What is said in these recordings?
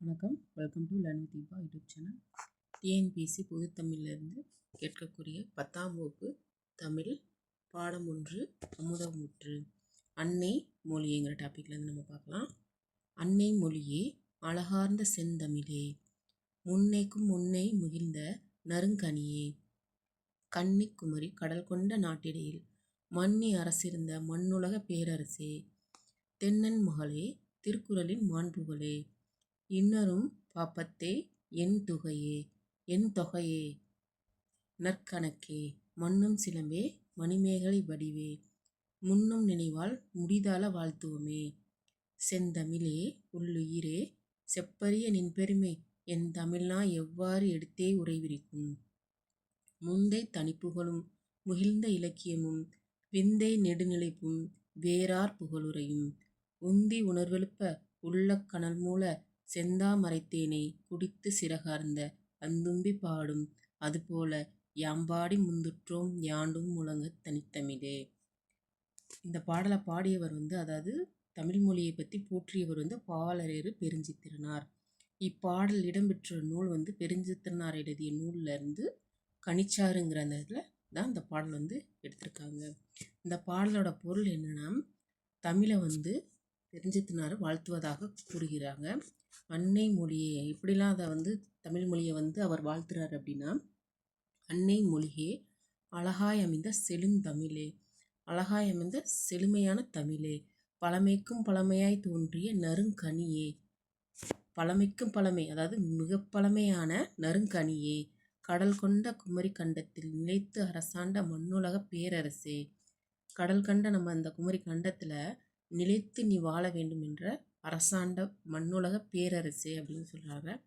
வணக்கம். Welcome to learn with Deepa YouTube channel TNPSC பொதுத்தமிழ்லேருந்து கேட்கக்கூடிய பத்தாம் வகுப்பு தமிழ் பாடம் ஒன்று அமுதமுற்று அன்னை மொழியேங்கிற டாப்பிக்லேருந்து நம்ம பார்க்கலாம். அன்னை மொழியே அழகார்ந்த செந்தமிழே. முன்னைக்கும் முன்னை முகிழ்ந்த நறுங்கனியே. கன்னிக்குமரி கடல் கொண்ட நாட்டிடையில் மன்னி அரசிருந்த மண்ணுலக பேரரசே. தென்னன் மகளே திருக்குறளின் மாண்புகளே. இன்னரும் பாப்பத்தே என் துகையே என் தொகையே. நற்கணக்கே மண்ணும் சிலம்பே மணிமேகலை வடிவே. முன்னும் நினைவால் முடிதால வாழ்த்துவமே. செந்தமிழே உள்ளுயிரே செப்பரிய நின் பெருமை என் தமிழ்னா எவ்வாறு எடுத்தே உரைவிரிக்கும் முந்தை தனிப்புகழும் முகிழ்ந்த இலக்கியமும் விந்தை நெடுநிலைப்பும் வேறார் புகழுரையும். உந்தி உணர்வெழுப்ப உள்ள மூல செந்தாமரைத்தேனை குடித்து சிறகார்ந்த அந்தும்பி பாடும் அதுபோல யாம்பாடி முந்துற்றோம் யாண்டும் முழங்கத் தனித்தமிழே. இந்த பாடலை பாடியவர் வந்து அதாவது தமிழ் மொழியை பற்றி போற்றியவர் வந்து பாவலரேறு பெருஞ்சித்திரனார். இப்பாடல் இடம்பெற்ற நூல் வந்து பெருஞ்சித்திரனார் எழுதிய நூல்ல இருந்து கனிச்சாருங்கிற அந்த இதில் தான் இந்த பாடல் வந்து எடுத்திருக்காங்க. இந்த பாடலோட பொருள் என்னன்னா தமிழை வந்து தெரிஞ்சத்தினார வாழ்த்துவதாக கூறுகிறாங்க. அன்னை மொழியே எப்படிலாம் அதை வந்து தமிழ் மொழியை வந்து அவர் வாழ்த்துறாரு அப்படின்னா அன்னை மொழியே அழகாய் அமைந்த செழுந்தமிழே அழகாய் அமைந்த செழுமையான தமிழே பழமைக்கும் பழமையாய் தோன்றிய நறுங்கனியே பழமைக்கும் பழமை அதாவது மிக பழமையான நறுங்கனியே கடல் கொண்ட குமரி கண்டத்தில் நிலைத்து அரசாண்ட மண்ணுலக பேரரசே கடல் கண்ட நம்ம அந்த குமரி கண்டத்தில் நிலைத்து நீ வாழ வேண்டும் என்ற அரசாண்ட மண்ணுலக பேரரசே அப்படின்னு சொல்கிறாங்க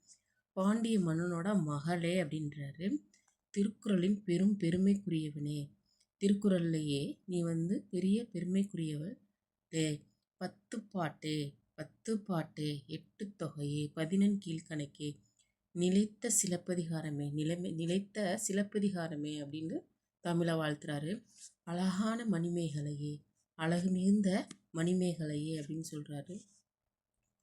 பாண்டிய மன்னனோட மகளே அப்படின்றாரு. திருக்குறளின் பெரும் பெருமைக்குரியவனே. திருக்குறள்லையே நீ வந்து பெரிய பெருமைக்குரியவள். டே பத்து பாட்டு பத்து பாட்டு எட்டு தொகையே பதினெண் கீழ்கணக்கே நிலைத்த சிலப்பதிகாரமே நிலைமை நிலைத்த சிலப்பதிகாரமே அப்படின்னு தமிழை வாழ்த்துறாரு. அழகான மணிமேகலையே அழகு மிகுந்த மணிமேகலையே அப்படின்னு சொல்கிறாரு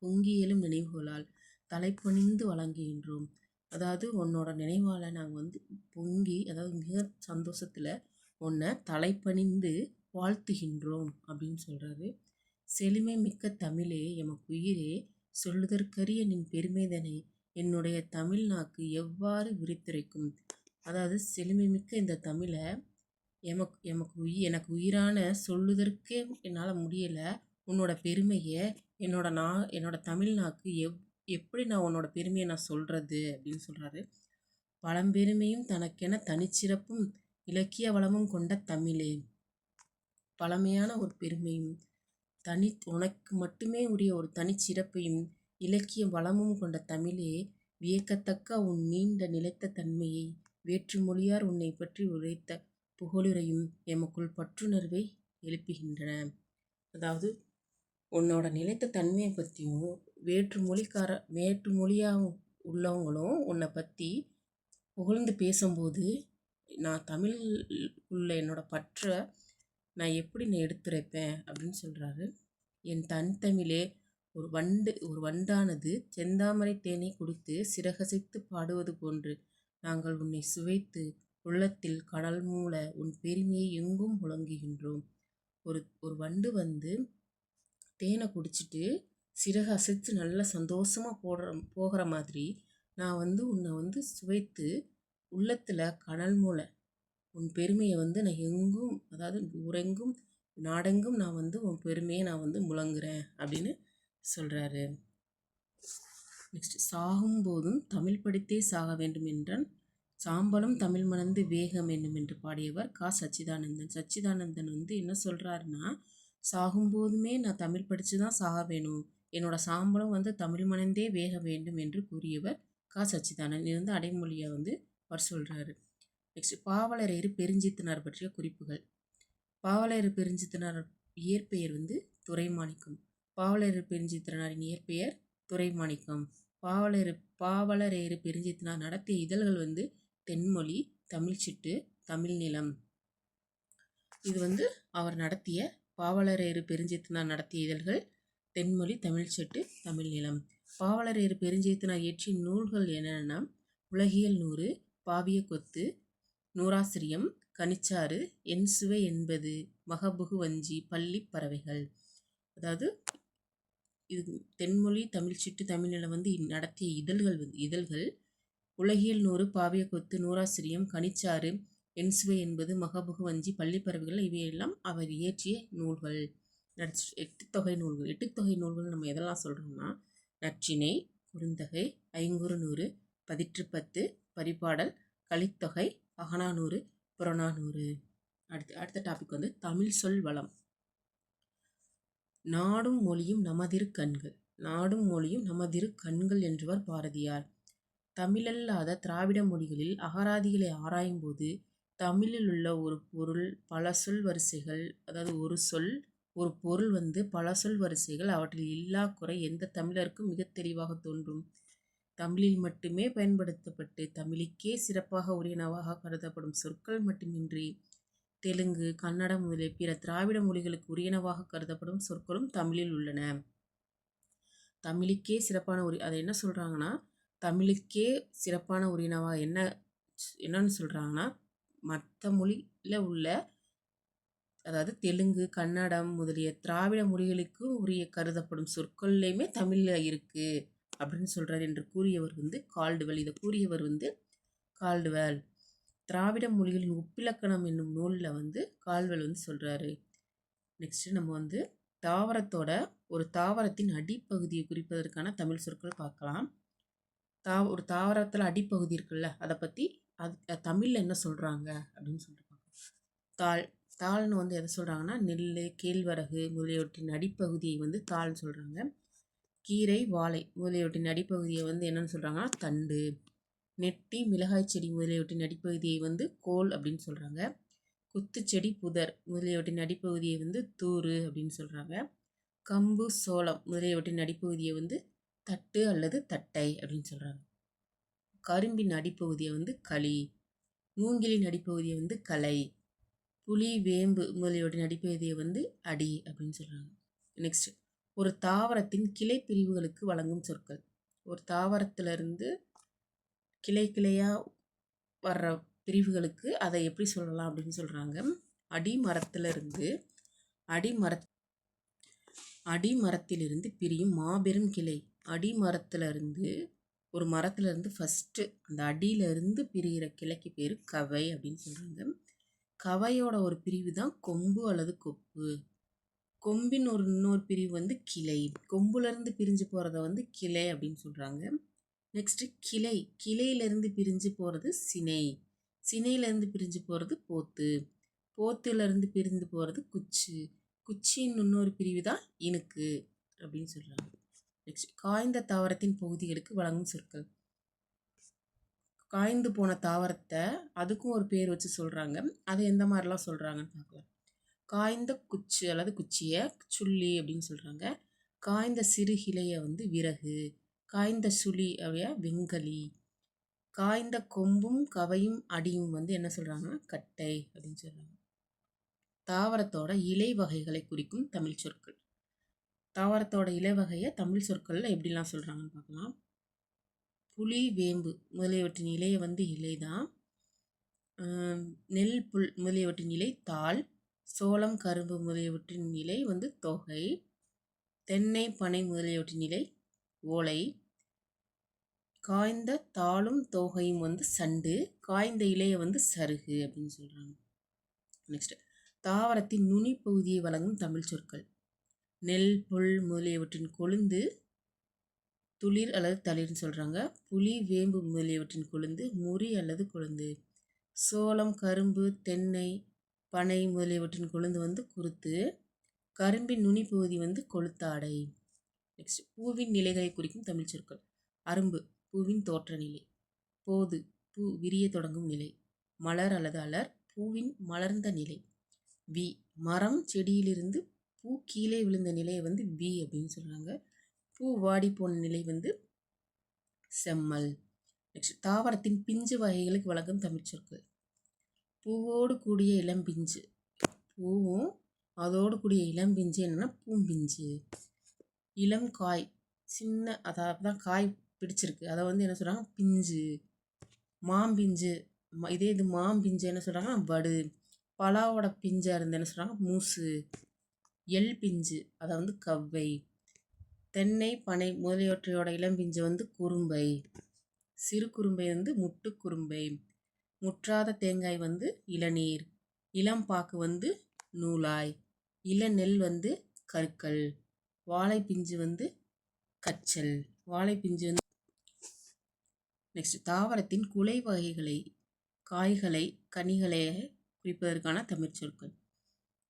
பொங்கியலும் நினைவுகளால் தலைப்பணிந்து வழங்குகின்றோம். அதாவது உன்னோட நினைவால் நாங்கள் வந்து பொங்கி அதாவது மிக சந்தோஷத்தில் உன்னை தலைப்பணிந்து வாழ்த்துகின்றோம் அப்படின்னு சொல்கிறாரு செழுமை மிக்க தமிழே எமக்கு உயிரே சொல்லுதற்கரிய நின் பெருமைதனை என்னுடைய தமிழ் நாக்கு எவ்வாறு விரித்துரைக்கும்? அதாவது செழுமை மிக்க இந்த தமிழை எமக்கு எமக்கு உயிர் எனக்கு உயிரான சொல்லுதற்கே என்னால் முடியலை. உன்னோட பெருமையை என்னோட நா என்னோட தமிழ் நாக்கு எவ் எப்படி நான் உன்னோட பெருமையை நான் சொல்கிறது அப்படின்னு சொல்கிறாரு பழம்பெருமையும் தனக்கென தனிச்சிறப்பும் இலக்கிய வளமும் கொண்ட தமிழே. பழமையான ஒரு பெருமையும் தனி உனக்கு மட்டுமே உரிய ஒரு தனிச்சிறப்பையும் இலக்கிய வளமும் கொண்ட தமிழே வியக்கத்தக்க உன் நீண்ட நிலைத்த தன்மையை வேற்றுமொழியார் உன்னை பற்றி உரைத்த புகழுரையும் எமக்குள் பற்றுணர்வை எழுப்புகின்றன. அதாவது உன்னோட நிலைத்த தன்மையை பற்றியும் வேற்று மொழிக்கார வேற்று மொழியாக உள்ளவங்களும் உன்னை பற்றி புகழ்ந்து பேசும்போது நான் தமிழ் உள்ள என்னோட பற்றை நான் எப்படி நான் எடுத்துரைப்பேன் அப்படின்னு சொல்கிறாரு என் தன் தமிழே ஒரு வண்டு ஒரு வண்டானது செந்தாமரை தேனை குடித்து சிறகசைத்து பாடுவது போன்று நாங்கள் உன்னை சுவைத்து உள்ளத்தில் கடல் மூல உன் பெருமையை எங்கும் முழங்குகின்றோம். ஒரு ஒரு வண்டு வந்து தேனை குடிச்சிட்டு சிறகு அசைத்து நல்லா சந்தோஷமாக போடுற போகிற மாதிரி நான் வந்து உன்னை வந்து சுவைத்து உள்ளத்தில் கடல் மூல உன் பெருமையை வந்து நான் எங்கும் அதாவது ஊரெங்கும் நாடெங்கும் நான் வந்து உன் பெருமையை நான் வந்து முழங்குறேன் அப்படின்னு சொல்கிறாரு நெக்ஸ்ட் சாகும்போதும் தமிழ் படித்தே சாக வேண்டும் என்றான் சாம்பலும் தமிழ் மணந்து வேகம் வேண்டும் என்று பாடியவர் கா. சச்சிதானந்தன். சச்சிதானந்தன் வந்து என்ன சொல்கிறாருன்னா சாகும்போதுமே நான் தமிழ் படித்து தான் சாக வேணும் என்னோட சாம்பலும் வந்து தமிழ் மணந்தே வேக வேண்டும் என்று கூறியவர் கா. சச்சிதானந்தன். இருந்து வந்து அடைமொழியை வந்து அவர் சொல்கிறாரு நெக்ஸ்ட் பாவலரேறு பெருஞ்சித்தினார் பற்றிய குறிப்புகள். பாவலரேறு பெருஞ்சித்தனார் இயற்பெயர் வந்து துரைமாணிக்கம். பாவலரேறு பெருஞ்சித்திரனாரின் இயற்பெயர் துரைமாணிக்கம். பாவலரு பாவலரேறு பெருஞ்சித்தினார் நடத்திய இதழ்கள் வந்து தென்மொழி தமிழ்ச்சிட்டு தமிழ் நிலம். இது வந்து அவர் நடத்திய பாவலரேறு பெருஞ்சித்தனார் நடத்திய இதழ்கள் தென்மொழி தமிழ்ச்செட்டு தமிழ் நிலம். பாவலர் ஏறு இயற்றிய நூல்கள் என்னென்னா உலகியல் நூறு பாவிய கொத்து நூறாசிரியம் கனிச்சாறு என் சுவை என்பது மகபுகு வஞ்சி பள்ளி பறவைகள். அதாவது இது தென்மொழி தமிழ் சிட்டு வந்து நடத்திய இதழ்கள் வந்து இதழ்கள் உலகியல் நூறு பாவிய கொத்து நூறாசிரியம் கனிச்சாறு என்சுவை என்பது மகபுகு வஞ்சி பள்ளிப்பறவைகள் இவையெல்லாம் அவர் இயற்றிய நூல்கள். எட்டு எட்டுத்தொகை நூல்கள். எட்டுத்தொகை நூல்கள் நம்ம எதெல்லாம் சொல்கிறோம்னா நற்றினை குறுந்தொகை ஐங்குறு நூறு பதிற்றுப்பத்து பரிபாடல் கலித்தொகை அகனானூறு புறநானூறு. அடுத்து அடுத்த டாபிக் வந்து தமிழ் சொல் வளம். நாடும் மொழியும் நமதிரு கண்கள். நாடும் மொழியும் நமதிரு கண்கள் என்றவர் பாரதியார். தமிழல்லாத திராவிட மொழிகளில் அகராதிகளை ஆராயும்போது தமிழில் உள்ள ஒரு பொருள் பல சொல் வரிசைகள் அதாவது ஒரு சொல் ஒரு பொருள் வந்து பல சொல் வரிசைகள் அவற்றில் இல்லா குறை எந்த தமிழருக்கும் மிக தெளிவாக தோன்றும். தமிழில் மட்டுமே பயன்படுத்தப்பட்டு தமிழுக்கே சிறப்பாக உரியனவாக கருதப்படும் சொற்கள் மட்டுமின்றி தெலுங்கு கன்னடம் முதலிய பிற திராவிட மொழிகளுக்கு உரியனவாக கருதப்படும் சொற்களும் தமிழில் உள்ளன. தமிழுக்கே சிறப்பான உரி அதை என்ன சொல்கிறாங்கன்னா தமிழுக்கே சிறப்பான உரியனவாக என்ன என்னன்னு சொல்கிறாங்கன்னா மற்ற மொழியில் உள்ள அதாவது தெலுங்கு கன்னடம் முதலிய திராவிட மொழிகளுக்கு உரிய கருதப்படும் சொற்கள்லேயுமே தமிழில் இருக்குது அப்படின்னு சொல்கிறார் என்று கூறியவர் வந்து கால்டுவெல். இதை கூறியவர் வந்து கால்டுவெல். திராவிட மொழிகளின் ஒப்பிலக்கணம் என்னும் நூலில் வந்து கால்வெல் வந்து சொல்கிறாரு நெக்ஸ்ட்டு நம்ம வந்து தாவரத்தோட ஒரு தாவரத்தின் அடிப்பகுதியை குறிப்பதற்கான தமிழ் சொற்கள் பார்க்கலாம். தா ஒரு தாவரத்தில் அடிப்பகுதி இருக்குல்ல அதை பற்றி அது தமிழில் என்ன சொல்கிறாங்க அப்படின்னு சொல்லிட்டு தாள் தாள்னு வந்து எதை சொல்கிறாங்கன்னா நெல் கேழ்வரகு முதலியவற்றின் அடிப்பகுதியை வந்து தாள்னு சொல்கிறாங்க கீரை வாழை முதலியவற்றின் அடிப்பகுதியை வந்து என்னென்னு சொல்கிறாங்கன்னா தண்டு. நெட்டி மிளகாய் செடி முதலியவற்றின் அடிப்பகுதியை வந்து கோல் அப்படின்னு சொல்கிறாங்க குத்துச்செடி புதர் முதலியவற்றின் அடிப்பகுதியை வந்து தூறு அப்படின்னு சொல்கிறாங்க கம்பு சோளம் முதலியவற்றின் அடிப்பகுதியை வந்து தட்டு அல்லது தட்டை அப்படின்னு சொல்கிறாங்க கரும்பின் அடிப்பகுதியை வந்து களி மூங்கிலின் அடிப்பகுதியை வந்து கலை புலி வேம்பு முதலியோட அடிப்பகுதியை வந்து அடி அப்படின்னு சொல்கிறாங்க நெக்ஸ்ட் ஒரு தாவரத்தின் கிளை பிரிவுகளுக்கு வழங்கும் சொற்கள். ஒரு தாவரத்திலிருந்து கிளை கிளையாக வர்ற பிரிவுகளுக்கு அதை எப்படி சொல்லலாம் அப்படின்னு சொல்கிறாங்க அடிமரத்திலிருந்து அடிமர அடிமரத்திலிருந்து பிரியும் மாபெரும் கிளை. அடி மரத்துலேருந்து ஒரு மரத்துலேருந்து ஃபஸ்ட்டு அந்த அடியிலேருந்து பிரிகிற கிளைக்கு பேர் கவை அப்படின்னு சொல்கிறாங்க கவையோட ஒரு பிரிவு தான் கொம்பு அல்லது கொப்பு. கொம்பின் ஒரு இன்னொரு பிரிவு வந்து கிளை. கொம்புலேருந்து பிரிஞ்சு போகிறத வந்து கிளை அப்படின்னு சொல்கிறாங்க நெக்ஸ்ட்டு கிளை. கிளையிலேருந்து பிரிஞ்சு போகிறது சினை. சினையிலேருந்து பிரிஞ்சு போகிறது போத்து. போத்துலேருந்து பிரிந்து போகிறது குச்சு. குச்சின்னு இன்னொரு பிரிவு தான் இனுக்கு அப்படின்னு சொல்கிறாங்க நெக்ஸ்ட் காய்ந்த தாவரத்தின் பகுதிகளுக்கு வழங்கும் சொற்கள். காய்ந்து போன தாவரத்தை அதுக்கும் ஒரு பேர் வச்சு சொல்கிறாங்க அது எந்த மாதிரிலாம் சொல்கிறாங்கன்னு பார்க்கலாம். காய்ந்த குச்சு அல்லது குச்சியை சுள்ளி அப்படின்னு சொல்கிறாங்க காய்ந்த சிறு கிளையை வந்து விறகு. காய்ந்த சுழி அவைய வெங்கலி. காய்ந்த கொம்பும் கவையும் அடியும் வந்து என்ன சொல்கிறாங்கன்னா கட்டை அப்படின்னு சொல்கிறாங்க தாவரத்தோட இலை வகைகளை குறிக்கும் தமிழ் சொற்கள். தாவரத்தோட இலை வகையை தமிழ் சொற்களில் எப்படிலாம் சொல்கிறாங்கன்னு பார்க்கலாம். புளி வேம்பு முதலியவற்றின் இலையை வந்து இலை தான் நெல் புல் முதலியவற்றின் இலை தாள். சோளம் கரும்பு முதலியவற்றின் இலை வந்து தொகை. தென்னை பனை முதலியவற்றின் நிலை ஓலை. காய்ந்த தாளும் தோகையும் வந்து சண்டு. காய்ந்த இலையை வந்து சருகு அப்படின்னு சொல்கிறாங்க நெக்ஸ்ட் தாவரத்தின் நுனி பகுதியை வழங்கும் தமிழ் சொற்கள். நெல் புல் முதலியவற்றின் கொழுந்து துளிர் அல்லது தளிர்னு சொல்கிறாங்க புளி வேம்பு முதலியவற்றின் கொழுந்து முறி அல்லது கொழுந்து. சோளம் கரும்பு தென்னை பனை முதலியவற்றின் கொழுந்து வந்து குருத்து. கரும்பின் நுனி பகுதி வந்து கொளுத்தாடை. நெக்ஸ்ட் பூவின் நிலைகளை குறிக்கும் தமிழ் சொற்கள். அரும்பு பூவின் தோற்ற நிலை. போது பூ விரிய தொடங்கும் நிலை. மலர் அல்லது அலர் பூவின் மலர்ந்த நிலை. வி மரம் செடியிலிருந்து பூ கீழே விழுந்த நிலையை வந்து பி அப்படின்னு சொல்கிறாங்க பூ வாடி போன நிலை வந்து செம்மல். நெக்ஸ்ட் தாவரத்தின் பிஞ்சு வகைகளுக்கு வழங்கும் தமிழ் பூவோடு கூடிய இளம்பிஞ்சு பூவும் அதோடு கூடிய இளம்பிஞ்சு என்னென்னா பூம்பிஞ்சு. இளம் காய் சின்ன அதாவது தான் காய் பிடிச்சிருக்கு. அதை வந்து என்ன சொல்கிறாங்க பிஞ்சு. மாம்பிஞ்சு. இதே இது மாம்பிஞ்சு என்ன சொல்கிறாங்கன்னா வடு. பலாவோட பிஞ்சாக இருந்து என்ன சொல்கிறாங்க மூசு. எள் பிஞ்சு அதை வந்து கவ்வை. தென்னை பனை முதலியவற்றையோட இளம்பிஞ்சு வந்து குறும்பை. சிறு குறும்பை வந்து முட்டு குறும்பை. முற்றாத தேங்காய் வந்து இளநீர். இளம்பாக்கு வந்து நூலாய். இளநெல் வந்து கற்கள். வாழை பிஞ்சு வந்து கச்சல். வாழை பிஞ்சு வந்து நெக்ஸ்ட் தாவரத்தின் குலை வகைகளை காய்களை கனிகளை குறிப்பதற்கான தமிழ் சொற்கள்.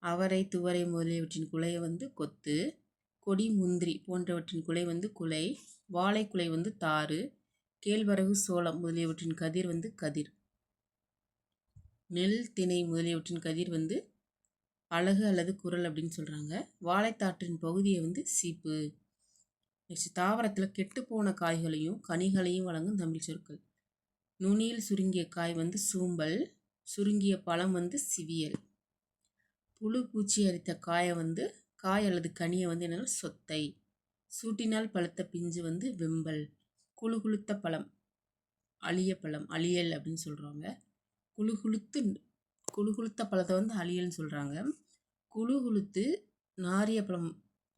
அவரை துவரை முதலியவற்றின் குலையை வந்து கொத்து கொடி முந்திரி போன்றவற்றின் குலை வந்து குலை வாழைக்குலை வந்து தாறு கேழ்வரகு சோளம் முதலியவற்றின் கதிர் வந்து கதிர். நெல் திணை முதலியவற்றின் கதிர் வந்து அழகு அல்லது குரல் அப்படின்னு சொல்கிறாங்க வாழைத்தாற்றின் பகுதியை வந்து சீப்பு. நெக்ஸ்ட் தாவரத்தில் கெட்டுப்போன காய்களையும் கனிகளையும் வழங்கும் தமிழ் சொற்கள். நுனியில் சுருங்கிய காய் வந்து சூம்பல் சுருங்கிய பழம் வந்து சிவியல். புழு பூச்சி அரித்த காயை வந்து காய் அல்லது கனியை வந்து என்னன்னா சொத்தை. சூட்டினால் பழுத்த பிஞ்சு வந்து வெம்பல். குழு குளுத்த பழம். அழிய பழம். அழியல் அப்படின்னு சொல்கிறாங்க குழு குளுத்து குழு குளுத்த பழத்தை வந்து அழியல்னு சொல்கிறாங்க குழு குளுத்து நாரிய பழம்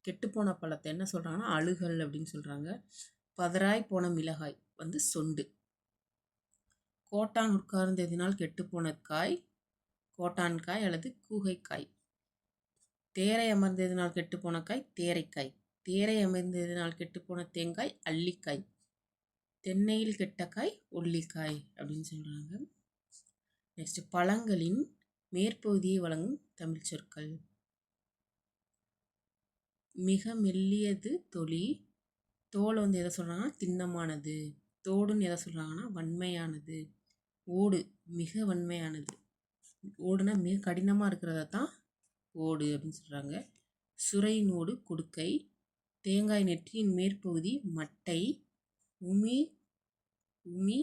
கெட்டுப்போன பழத்தை என்ன சொல்கிறாங்கன்னா அழுகல் அப்படின்னு சொல்கிறாங்க பதராய் போன மிளகாய் வந்து சொண்டு. கோட்டான் உட்கார்ந்ததினால் கெட்டுப்போன காய் கோட்டான்காய் அல்லது கூகைக்காய். தேரை அமர்ந்ததினால் கெட்டுப்போன காய் தேரைக்காய். தேரை அமர்ந்ததினால் கெட்டுப்போன தேங்காய் அள்ளிக்காய் தென்னையில் கெட்ட காய் உள்ளிக்காய் அப்படின்னு சொல்கிறாங்க நெக்ஸ்ட் பழங்களின் மேற்பகுதியை வழங்கும் தமிழ் சொற்கள். மிக மெல்லியது தொலி தோல் வந்து எதை சொல்கிறாங்கன்னா திண்ணமானது. தோடுன்னு எதை சொல்கிறாங்கன்னா வன்மையானது. ஓடு மிக வன்மையானது. ஓடுனா மிக கடினமாக இருக்கிறத தான் ஓடு அப்படின்னு சொல்கிறாங்க சுரையின் ஓடு குடுக்கை தேங்காய் நெற்றியின் மேற்பகுதி மட்டை உமி உமி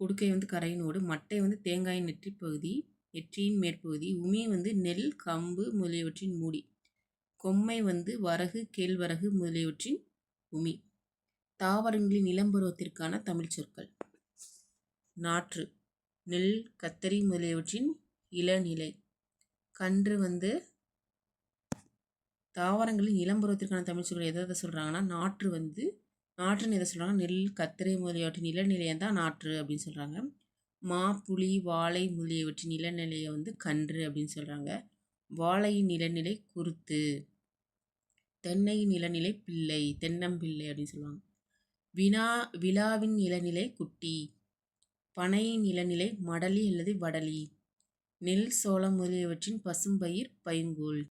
குடுக்கை வந்து கரையினோடு மட்டை வந்து தேங்காயின் நெற்றி பகுதி நெற்றியின் மேற்பகுதி உமி வந்து நெல் கம்பு முதலியவற்றின் மூடி கொம்மை வந்து வரகு கேழ்வரகு முதலியவற்றின் உமி. தாவரங்களின் இளம்பருவத்திற்கான தமிழ் சொற்கள். நாற்று. நெல் கத்தரி முதலியவற்றின் இளநிலை. கன்று வந்து தாவரங்களின் இளம்பருவத்திற்கான தமிழ் சொற்கள் எதை எதை சொல்கிறாங்கன்னா நாற்று வந்து நாற்றுன்னு எதை சொல்கிறாங்க நெல் கத்திரை முதலியவற்றின் இளநிலையை தான் நாற்று அப்படின்னு சொல்கிறாங்க மா புளி வாழை முதலியவற்றின் இளநிலையை வந்து கன்று அப்படின்னு சொல்கிறாங்க வாழையின் இளநிலை குருத்து தென்னையின் இளநிலை பிள்ளை தென்னம்பிள்ளை அப்படின்னு சொல்லுவாங்க. வினா விழாவின் இளநிலை குட்டி பனையின் இளநிலை மடலி அல்லது வடலி. நெல் சோளம் முதலியவற்றின் பசும்பயிர் பைங்கூழ்